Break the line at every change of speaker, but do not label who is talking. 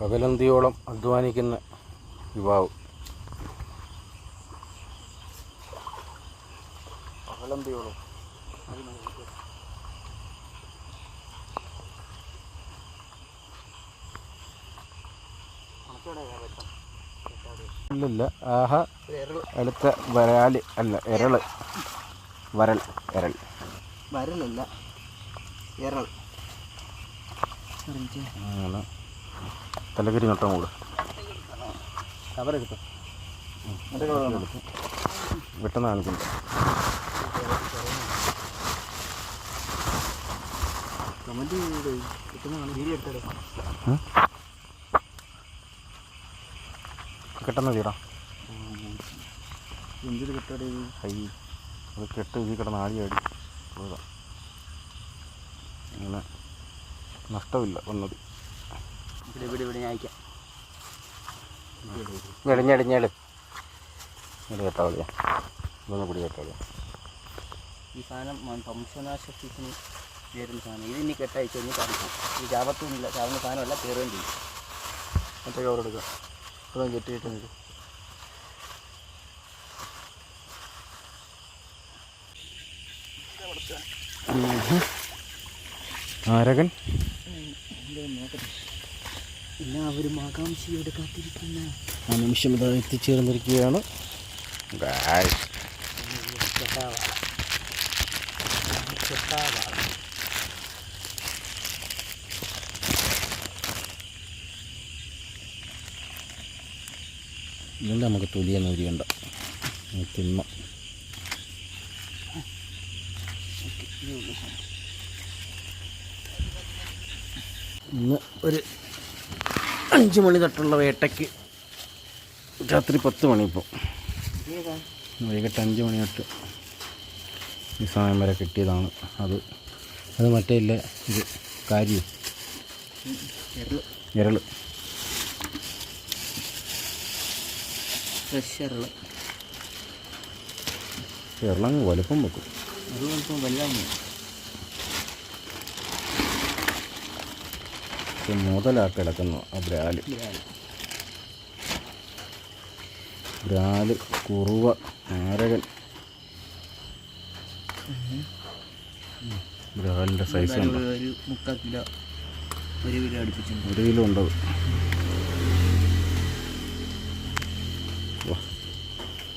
പകലന്തിയോളം അധ്വാനിക്കുന്ന യുവാവ്. പകലന്തിയോളം. ഇല്ലില്ല. ആഹ. അടുത്ത വരാൽ അല്ല എരൾ. വരൽ എരൽ
വരലല്ല എരൾ.
അങ്ങനെ തലകരി നട്ടം കൂടെ. വെട്ടുന്ന കാണിക്കുന്നു കെട്ടുന്ന തീടാ
എന്തൊരു കിട്ടാടെ
കൈ അത് കെട്ട് ഇതിൽ കിടന്ന് ആടി ആടി അങ്ങനെ. നഷ്ടമില്ല വന്നത്.
ഇവിടെ ഞാൻ അയക്കാം.
ഞെടിഞ്ഞെടിഞ്ഞെട് ഇതൊന്ന്
ഈ സാധനം മ- വംശനാശത്തിന് വരുന്ന സാധനം. ഇത് ഇനി കെട്ടയച്ചു കഴിഞ്ഞ് കാണിക്കാം. ഈ ചാപത്തൊന്നുമില്ല ചാവുന്ന സാധനമല്ല കയറുകയും ചെയ്യും.
മറ്റേ കവർ എടുക്കുക അതൊന്നും ആരകൻ? കെട്ടി നിൽക്കും ആരകൻ
എല്ലാവരും ആകാംക്ഷയോടെ കാത്തിരിക്കുന്ന.
ആ നിമിഷം ഇതാ എത്തിച്ചേർന്നിരിക്കുകയാണ്. ഇതിന്റെ നമുക്ക് തൊലിയൊന്നും ഉരിയണ്ട തിന്മ ഇന്ന് ഒരു അഞ്ച് മണി തൊട്ടുള്ള വേട്ടയ്ക്ക്. രാത്രി പത്ത് മണി ഇപ്പോൾ വൈകിട്ട് അഞ്ച് മണി തൊട്ട് ഈ സമയം വരെ കിട്ടിയതാണ് അത്. അത് മറ്റേ ഇല്ല ഇത് കാര്യം ഇരൾ
ഫ്രഷ് ഇരൾ
ഇരളങ്ങ് വലുപ്പം വെക്കും.
അത്
കുറച്ച് മുതലാക്കി കിടക്കുന്നു ആ ബ്രാൽ. ബ്രാൽ കുറുവ നാരകൻ. ബ്രാലിന്റെ സൈസ്
ഒരു കിലോ
ഉണ്ടാവും